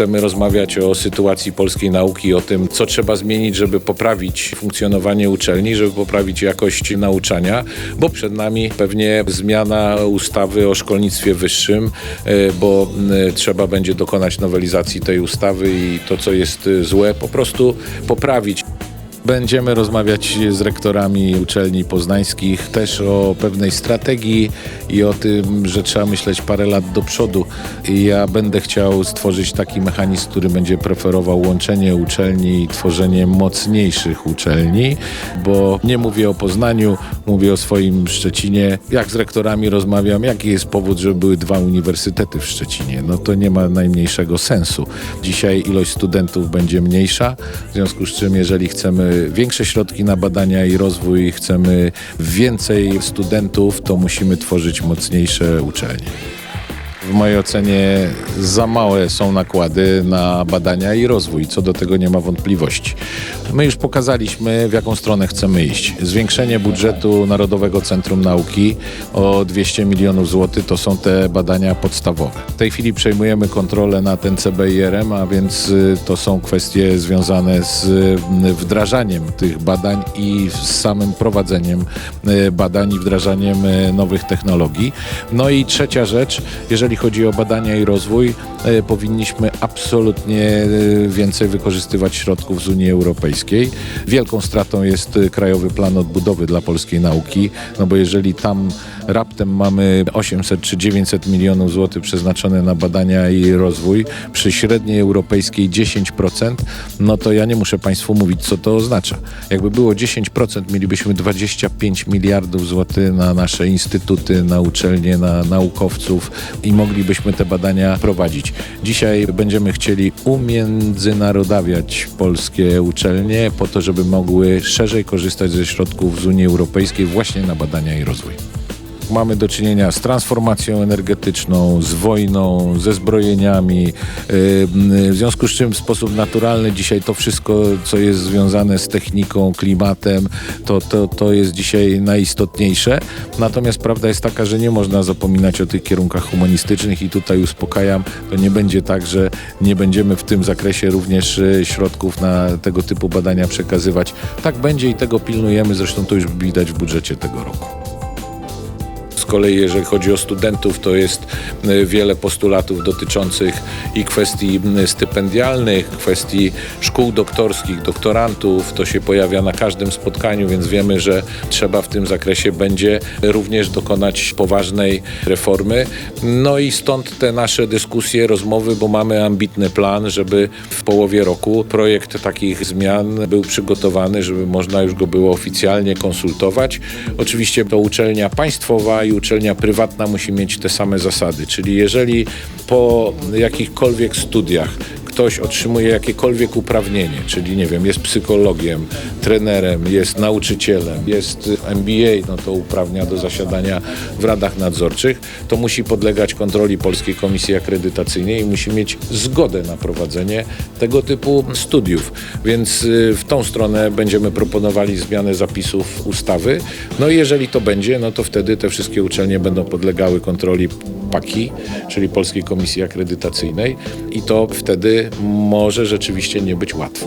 chcemy rozmawiać o sytuacji polskiej nauki, o tym, co trzeba zmienić, żeby poprawić funkcjonowanie uczelni, żeby poprawić jakość nauczania, bo przed nami pewnie zmiana ustawy o szkolnictwie wyższym, e, bo m, trzeba będzie dokonać nowelizacji tej ustawy i to, co jest e, złe, po prostu poprawić. Będziemy rozmawiać z rektorami uczelni poznańskich też o pewnej strategii i o tym, że trzeba myśleć parę lat do przodu. Ja będę chciał stworzyć taki mechanizm, który będzie preferował łączenie uczelni i tworzenie mocniejszych uczelni, bo nie mówię o Poznaniu, mówię o swoim Szczecinie. Jak z rektorami rozmawiam, jaki jest powód, żeby były dwa uniwersytety w Szczecinie? No to nie ma najmniejszego sensu. Dzisiaj ilość studentów będzie mniejsza, w związku z czym jeżeli chcemy większe środki na badania i rozwój, chcemy więcej studentów, to musimy tworzyć mocniejsze uczelnie. W mojej ocenie za małe są nakłady na badania i rozwój, co do tego nie ma wątpliwości. My już pokazaliśmy, w jaką stronę chcemy iść. Zwiększenie budżetu Narodowego Centrum Nauki o 200 milionów złotych to są te badania podstawowe. W tej chwili przejmujemy kontrolę nad NCBIR-em, a więc y, to są kwestie związane z wdrażaniem tych badań i z samym prowadzeniem y, badań i wdrażaniem y, nowych technologii. No i trzecia rzecz, jeżeli chodzi o badania i rozwój, e, powinniśmy absolutnie e, więcej wykorzystywać środków z Unii Europejskiej. Wielką stratą jest e, Krajowy Plan Odbudowy dla polskiej nauki, no bo jeżeli tam raptem mamy 800 czy 900 milionów złotych przeznaczone na badania i rozwój, przy średniej europejskiej 10%, no to ja nie muszę Państwu mówić, co to oznacza. Jakby było 10%, mielibyśmy 25 miliardów złotych na nasze instytuty, na uczelnie, na naukowców i moglibyśmy te badania prowadzić. Dzisiaj będziemy chcieli umiędzynarodawiać polskie uczelnie po to, żeby mogły szerzej korzystać ze środków z Unii Europejskiej właśnie na badania i rozwój. Mamy do czynienia z transformacją energetyczną, z wojną, ze zbrojeniami. Yy, W związku z czym w sposób naturalny dzisiaj to wszystko, co jest związane z techniką, klimatem, to, to, to jest dzisiaj najistotniejsze. Natomiast prawda jest taka, że nie można zapominać o tych kierunkach humanistycznych i tutaj uspokajam, to nie będzie tak, że nie będziemy w tym zakresie również e, środków na tego typu badania przekazywać. Tak będzie i tego pilnujemy, zresztą to już widać w budżecie tego roku. Kolei jeżeli chodzi o studentów, to jest y, wiele postulatów dotyczących i kwestii stypendialnych, kwestii szkół doktorskich, doktorantów. To się pojawia na każdym spotkaniu, więc wiemy, że trzeba w tym zakresie będzie również dokonać poważnej reformy. No i stąd te nasze dyskusje, rozmowy, bo mamy ambitny plan, żeby w połowie roku projekt takich zmian był przygotowany, żeby można już go było oficjalnie konsultować. Oczywiście to uczelnia państwowa i uczelnia prywatna musi mieć te same zasady, czyli jeżeli po jakichkolwiek studiach ktoś otrzymuje jakiekolwiek uprawnienie, czyli nie wiem, jest psychologiem, trenerem, jest nauczycielem, jest MBA, no to uprawnia do zasiadania w radach nadzorczych, to musi podlegać kontroli Polskiej Komisji Akredytacyjnej i musi mieć zgodę na prowadzenie tego typu studiów. Więc y, w tą stronę będziemy proponowali zmianę zapisów ustawy. No i jeżeli to będzie, no to wtedy te wszystkie uczelnie będą podlegały kontroli PAKI, czyli Polskiej Komisji Akredytacyjnej i to wtedy może rzeczywiście nie być łatwo.